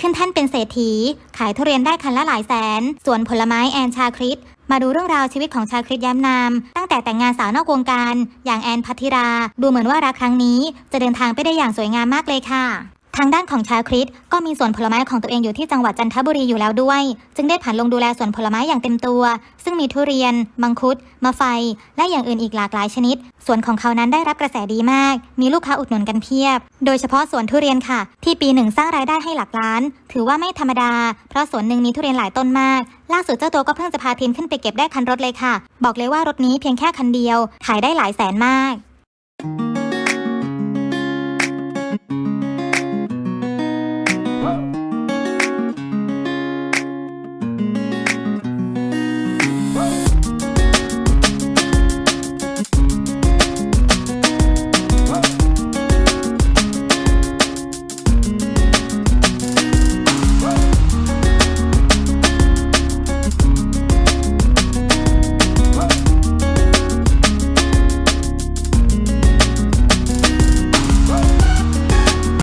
ขึ้นแท่นเป็นเศรษฐี ขายทุเรียนได้คันละหลายแสน ส่วนผลไม้แอนชาคริตมาดูเรื่องราวชีวิตของชาคริตย้ำนามตั้งแต่แต่งงานสาวนอกวงการ อย่างแอนพัทธิรา ดูเหมือนว่ารักครั้งนี้ จะเดินทางไปได้อย่างสวยงามมากเลยค่ะางด้านของชาคริตก็มีสวนผลไม้ของตัวเองอยู่ที่จังหวัดจันทบุรีอยู่แล้วด้วย จึงได้ผันลงดูแลสวนผลไม้อย่างเต็มตัว ซึ่งมีทุเรียน มังคุด มะไฟ และอย่างอื่นอีกหลากหลายชนิด สวนของเขานั้นได้รับกระแสดีมาก มีลูกค้าอุดหนุนกันเพียบ โดยเฉพาะสวนทุเรียนค่ะ ที่ปีหนึ่งสร้างรายได้ให้หลักล้าน ถือว่าไม่ธรรมดา เพราะสวนหนึ่งมีทุเรียนหลายต้นมาก ล่าสุดเจ้าตัวก็เพิ่งจะพาทีมขึ้นไปเก็บได้คันรถเลยค่ะ บอกเลยว่ารถนี้เพียงแค่คันเดียว ขายได้หลายแสนมาก ส